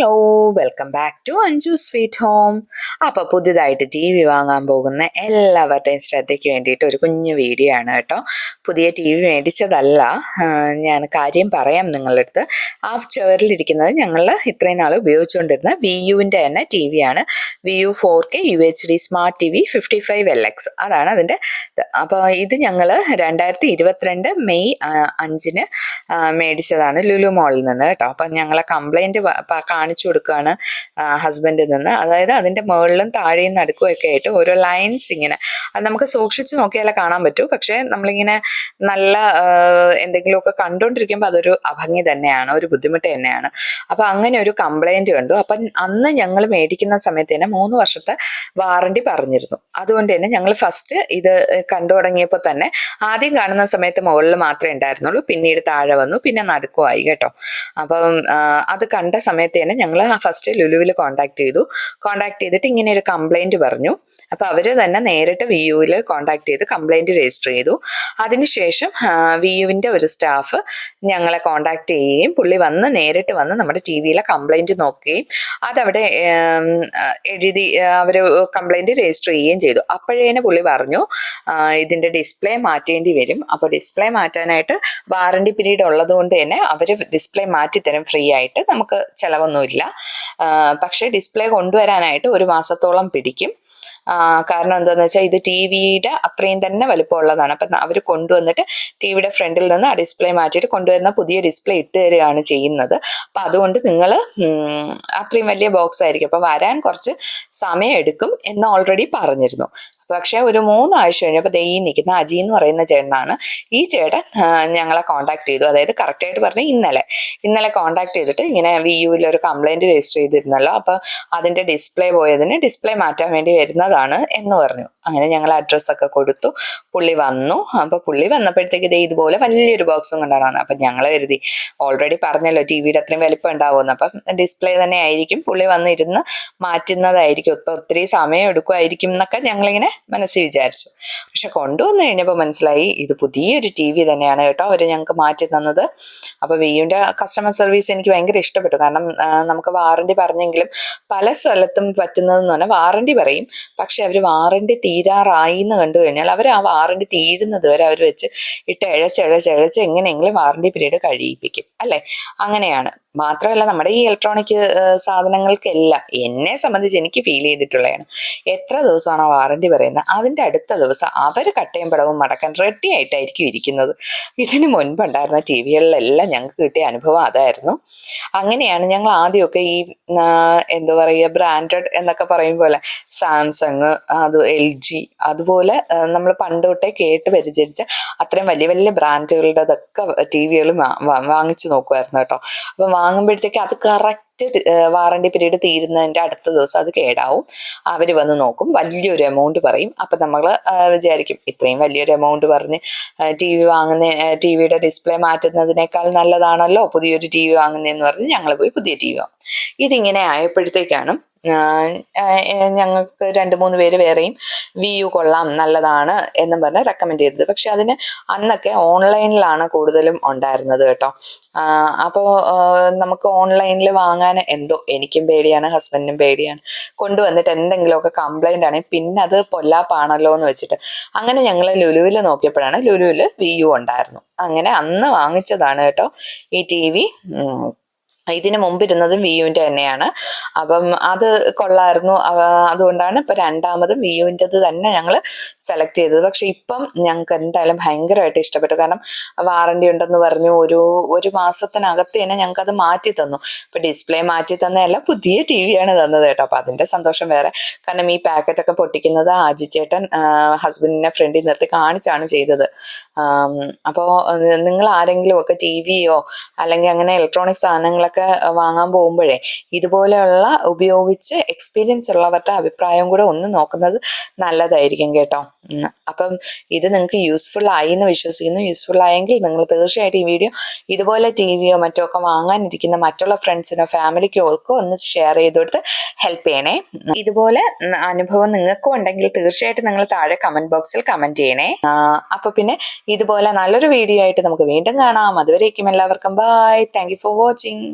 Hello welcome back to Anju sweet home അപ്പോൾ പുതിയതായിട്ട് T V വാങ്ങാൻ പോകുന്ന എല്ലാവരുടെയും ശ്രദ്ധയ്ക്ക് വേണ്ടിയിട്ട് ഒരു കുഞ്ഞു വീഡിയോ ആണ് കേട്ടോ. പുതിയ ടി വി മേടിച്ചതല്ല. ഞാൻ കാര്യം പറയാം നിങ്ങളുടെ അടുത്ത്. ആ ചുവരിലിരിക്കുന്നത് ഞങ്ങൾ ഇത്രയും നാൾ ഉപയോഗിച്ചുകൊണ്ടിരുന്ന വി യുവിന്റെ തന്നെ ടി വി ആണ്. V U four K U H D smart T V fifty five L X അതാണ് അതിന്റെ അപ്പോൾ ഇത് ഞങ്ങൾ രണ്ടായിരത്തി ഇരുപത്തിരണ്ട് മെയ് അഞ്ചിന് മേടിച്ചതാണ് ലുലു മോളിൽ നിന്ന് കേട്ടോ. അപ്പം ഞങ്ങളെ കംപ്ലൈന്റ് കാണിച്ചു കൊടുക്കുകയാണ് ഹസ്ബൻഡിൽ നിന്ന്. അതായത് അതിന്റെ മുകളിലും താഴെയും നടുക്കുമൊക്കെ ആയിട്ട് ഓരോ ലൈൻസ് ഇങ്ങനെ. അത് നമുക്ക് സൂക്ഷിച്ചു നോക്കിയാലേ കാണാൻ പറ്റൂ. പക്ഷേ നമ്മളിങ്ങനെ നല്ല എന്തെങ്കിലുമൊക്കെ കണ്ടുകൊണ്ടിരിക്കുമ്പോൾ അതൊരു അഭംഗി തന്നെയാണ് ഒരു ബുദ്ധിമുട്ട് തന്നെയാണ്. അപ്പം അങ്ങനെ ഒരു കംപ്ലൈന്റ് കണ്ടു. അപ്പം അന്ന് ഞങ്ങൾ മേടിക്കുന്ന സമയത്ത് തന്നെ മൂന്ന് വർഷത്തെ വാറണ്ടി പറഞ്ഞിരുന്നു. അതുകൊണ്ട് തന്നെ ഞങ്ങൾ ഫസ്റ്റ് ഇത് കണ്ടു തുടങ്ങിയപ്പോൾ തന്നെ ആദ്യം കാണുന്ന സമയത്ത് മുകളിൽ മാത്രമേ ഉണ്ടായിരുന്നുള്ളൂ. പിന്നീട് താഴെ വന്നു. പിന്നെ നടുക്കുമായി കേട്ടോ. അപ്പം അത് കണ്ട സമയത്ത് തന്നെ ഞങ്ങൾ ഫസ്റ്റ് ലുലുവിൽ കോണ്ടാക്ട് ചെയ്തു. കോണ്ടാക്ട് ചെയ്തിട്ട് ഇങ്ങനെ ഒരു കംപ്ലൈന്റ് പറഞ്ഞു. അപ്പൊ അവർ തന്നെ നേരിട്ട് വി യുവിൽ കോണ്ടാക്ട് ചെയ്ത് കംപ്ലൈന്റ് രജിസ്റ്റർ ചെയ്തു. അതിനുശേഷം വി യുവിന്റെ ഒരു സ്റ്റാഫ് ഞങ്ങളെ കോണ്ടാക്ട് ചെയ്യുകയും പുള്ളി വന്ന് നേരിട്ട് വന്ന് നമ്മുടെ ടി വിയിലെ കംപ്ലൈന്റ് നോക്കുകയും അതവിടെ എഴുതി അവർ കംപ്ലൈന്റ് രജിസ്റ്റർ ചെയ്യുകയും ചെയ്തു. അപ്പോഴേനെ പുള്ളി പറഞ്ഞു ഇതിന്റെ ഡിസ്പ്ലേ മാറ്റേണ്ടി വരും. അപ്പോൾ ഡിസ്പ്ലേ മാറ്റാനായിട്ട് വാറണ്ടി പീരീഡ് ഉള്ളത് കൊണ്ട് തന്നെ അവർ ഡിസ്പ്ലേ മാറ്റി തരും ഫ്രീ ആയിട്ട്. നമുക്ക് ചിലവൊന്നുമില്ല ആ, പക്ഷേ ഡിസ്പ്ലേ കൊണ്ടുവരാനായിട്ട് ഒരു മാസത്തോളം പിടിക്കും. കാരണം എന്താണെന്ന് വെച്ചാൽ ഇത് ടി വിയുടെ അത്രയും തന്നെ വലുപ്പമുള്ളതാണ്. അപ്പം അവർ കൊണ്ടുവന്നിട്ട് ടി വിയുടെ ഫ്രണ്ടിൽ നിന്ന് ആ ഡിസ്പ്ലേ മാറ്റിയിട്ട് കൊണ്ടുവരുന്ന പുതിയ ഡിസ്പ്ലേ ഇട്ട് തരികയാണ് ചെയ്യുന്നത്. അപ്പം അതുകൊണ്ട് നിങ്ങൾ അത്രയും വലിയ ബോക്സ് ആയിരിക്കും അപ്പം വരാൻ കുറച്ച് സമയം എടുക്കും എന്ന് ഓൾറെഡി പറഞ്ഞിരുന്നു. പക്ഷേ ഒരു മൂന്നാഴ്ച കഴിഞ്ഞപ്പോൾ ദൈ നിൽക്കുന്ന അജി എന്ന് പറയുന്ന ചേട്ടനാണ്. ഈ ചേട്ടൻ ഞങ്ങളെ കോണ്ടാക്ട് ചെയ്തു. അതായത് കറക്റ്റായിട്ട് പറഞ്ഞ ഇന്നലെ. ഇന്നലെ കോണ്ടാക്ട് ചെയ്തിട്ട് ഇങ്ങനെ വി യുവിൽ ഒരു കംപ്ലൈന്റ് രജിസ്റ്റർ ചെയ്തിരുന്നല്ലോ. അപ്പോൾ അതിന്റെ ഡിസ്പ്ലേ പോയതിന് ഡിസ്പ്ലേ മാറ്റാൻ വേണ്ടി വരുന്നതാണ് എന്ന് പറഞ്ഞു. അങ്ങനെ ഞങ്ങൾ അഡ്രസ്സൊക്കെ കൊടുത്തു. പുള്ളി വന്നു. അപ്പോൾ പുള്ളി വന്നപ്പോഴത്തേക്ക് ഇതേ ഇതുപോലെ വലിയൊരു ബോക്സും കൊണ്ടാണ് വന്നത്. അപ്പം ഞങ്ങൾ കരുതി ഓൾറെഡി പറഞ്ഞല്ലോ ടി വിയുടെ അത്രയും വലിപ്പം ഉണ്ടാവുമെന്ന്. അപ്പം ഡിസ്പ്ലേ തന്നെ ആയിരിക്കും. പുള്ളി വന്നിരുന്ന് മാറ്റുന്നതായിരിക്കും. ഇപ്പം ഒത്തിരി സമയം എടുക്കുമായിരിക്കും എന്നൊക്കെ ഞങ്ങളിങ്ങനെ മനസ്സിൽ വിചാരിച്ചു. പക്ഷെ കൊണ്ടുവന്നു കഴിഞ്ഞപ്പോൾ മനസ്സിലായി ഇത് പുതിയൊരു ടി വി തന്നെയാണ് കേട്ടോ. അവർ ഞങ്ങൾക്ക് മാറ്റി തന്നത്. അപ്പോൾ വിയുടെ കസ്റ്റമർ സർവീസ് എനിക്ക് ഭയങ്കര ഇഷ്ടപ്പെട്ടു. കാരണം നമുക്ക് വാറണ്ടി പറഞ്ഞെങ്കിലും പല സ്ഥലത്തും പറ്റുന്നതെന്ന് പറഞ്ഞാൽ വാറണ്ടി പറയും. പക്ഷെ അവർ വാറണ്ടി തീരാറായി എന്ന് കണ്ടു കഴിഞ്ഞാൽ അവർ ആ വാറണ്ടി തീരുന്നത് വരെ അവർ വെച്ച് ഇട്ട് എഴച്ചഴച്ചഴച്ച് എങ്ങനെയെങ്കിലും വാറണ്ടി പീരീഡ് കഴിയിപ്പിക്കും. അല്ലേ? അങ്ങനെയാണ്. മാത്രമല്ല നമ്മുടെ ഈ ഇലക്ട്രോണിക് സാധനങ്ങൾക്കെല്ലാം എന്നെ സംബന്ധിച്ച് എനിക്ക് ഫീൽ ചെയ്തിട്ടുള്ളതാണ്. എത്ര ദിവസമാണ് വാറണ്ടി പറയുന്നത്? അതിന്റെ അടുത്ത ദിവസം അവർ കട്ടയും പടവും മടക്കാൻ റെഡി ആയിട്ടായിരിക്കും ഇരിക്കുന്നത്. ഇതിന് മുൻപുണ്ടായിരുന്ന ടി വികളിലെല്ലാം ഞങ്ങൾക്ക് കിട്ടിയ അനുഭവം അതായിരുന്നു. അങ്ങനെയാണ് ഞങ്ങൾ ആദ്യമൊക്കെ ഈ എന്താ പറയുക ബ്രാൻഡഡ് എന്നൊക്കെ പറയും പോലെ സാംസങ് അത് എൽ ജി അതുപോലെ നമ്മൾ പണ്ട് തൊട്ടേ കേട്ട് പരിചരിച്ച അത്രയും വലിയ വലിയ ബ്രാൻഡുകളുടെതൊക്കെ ടി വികൾ വാങ്ങിച്ചു നോക്കുമായിരുന്നു കേട്ടോ. അപ്പം വാങ്ങുമ്പോഴത്തേക്ക് അത് കറക്റ്റ് വാറണ്ടി പീരീഡ് തീരുന്നതിന്റെ അടുത്ത ദിവസം അത് കേടാവും. അവർ വന്ന് നോക്കും. വലിയൊരു എമൗണ്ട് പറയും. അപ്പം നമ്മൾ വിചാരിക്കും ഇത്രയും വലിയൊരു എമൗണ്ട് പറഞ്ഞ് ടി വി വാങ്ങുന്ന ടി വിയുടെ ഡിസ്പ്ലേ മാറ്റുന്നതിനേക്കാൾ നല്ലതാണല്ലോ പുതിയൊരു ടി വി വാങ്ങുന്നതെന്ന് പറഞ്ഞ് ഞങ്ങൾ പോയി പുതിയ ടി വി വാങ്ങും. ഇതിങ്ങനെ ആയപ്പോഴത്തേക്കാണ് ഞങ്ങൾക്ക് രണ്ട് മൂന്ന് പേര് വേറെയും വി യു കൊള്ളാം നല്ലതാണ് എന്നും പറഞ്ഞ് റെക്കമെൻഡ് ചെയ്തത്. പക്ഷെ അതിന് അന്നൊക്കെ ഓൺലൈനിലാണ് കൂടുതലും ഉണ്ടായിരുന്നത് കേട്ടോ. അപ്പോൾ നമുക്ക് ഓൺലൈനിൽ വാങ്ങാൻ എന്തോ എനിക്കും പേടിയാണ് ഹസ്ബൻഡിനും പേടിയാണ്. കൊണ്ടുവന്നിട്ട് എന്തെങ്കിലുമൊക്കെ കംപ്ലൈന്റ് ആണെങ്കിൽ പിന്നെ അത് പൊല്ലാപ്പാണല്ലോ എന്ന് വെച്ചിട്ട്. അങ്ങനെ ഞങ്ങൾ ലുലുവിൽ നോക്കിയപ്പോഴാണ് ലുലുവിൽ വി യു ഉണ്ടായിരുന്നു. അങ്ങനെ അന്ന് വാങ്ങിച്ചതാണ് കേട്ടോ ഈ ടി വി. ഇതിന് മുമ്പ് ഇരുന്നതും വിയുവിന്റെ തന്നെയാണ്. അപ്പം അത് കൊള്ളായിരുന്നു. അതുകൊണ്ടാണ് ഇപ്പം രണ്ടാമതും വിയുവിന്റെത് തന്നെ ഞങ്ങൾ സെലക്ട് ചെയ്തത്. പക്ഷെ ഇപ്പം ഞങ്ങൾക്ക് എന്തായാലും ഭയങ്കരമായിട്ട് ഇഷ്ടപ്പെട്ടു. കാരണം വാറണ്ടി ഉണ്ടെന്ന് പറഞ്ഞു. ഒരു ഒരു മാസത്തിനകത്ത് തന്നെ ഞങ്ങൾക്ക് അത് മാറ്റി തന്നു. ഇപ്പം ഡിസ്പ്ലേ മാറ്റി തന്നതല്ല പുതിയ ടി വിയാണ് തന്നത് കേട്ടോ. അപ്പം അതിന്റെ സന്തോഷം വേറെ. കാരണം ഈ പാക്കറ്റൊക്കെ പൊട്ടിക്കുന്നത് ആജിച്ചേട്ടൻ ഹസ്ബൻഡിനെ ഫ്രണ്ടിൽ നിർത്തി കാണിച്ചാണ് ചെയ്തത്. അപ്പോൾ നിങ്ങൾ ആരെങ്കിലും ഒക്കെ ടി വിയോ അല്ലെങ്കിൽ അങ്ങനെ ഇലക്ട്രോണിക് സാധനങ്ങളൊക്കെ വാങ്ങാൻ പോകുമ്പോഴേ ഇതുപോലെയുള്ള ഉപയോഗിച്ച് എക്സ്പീരിയൻസ് ഉള്ളവരുടെ അഭിപ്രായം കൂടെ ഒന്ന് നോക്കുന്നത് നല്ലതായിരിക്കും കേട്ടോ. അപ്പം ഇത് നിങ്ങൾക്ക് യൂസ്ഫുൾ ആയി എന്ന് വിശ്വസിക്കുന്നു. യൂസ്ഫുൾ ആയെങ്കിൽ നിങ്ങൾ തീർച്ചയായിട്ടും ഈ വീഡിയോ ഇതുപോലെ ടി വിയോ മറ്റോ ഒക്കെ വാങ്ങാനിരിക്കുന്ന മറ്റുള്ള ഫ്രണ്ട്സിനോ ഫാമിലിക്കോ ഒക്കെ ഒന്ന് ഷെയർ ചെയ്ത് കൊടുത്ത് ഹെൽപ്പ് ചെയ്യണേ. ഇതുപോലെ അനുഭവം നിങ്ങൾക്കും ഉണ്ടെങ്കിൽ തീർച്ചയായിട്ടും നിങ്ങൾ താഴെ കമന്റ് ബോക്സിൽ കമന്റ് ചെയ്യണേ. അപ്പൊ പിന്നെ ഇതുപോലെ നല്ലൊരു വീഡിയോ ആയിട്ട് നമുക്ക് വീണ്ടും കാണാം. അതുവരേക്കും എല്ലാവർക്കും ബൈ താങ്ക് ഫോർ വാച്ചിങ്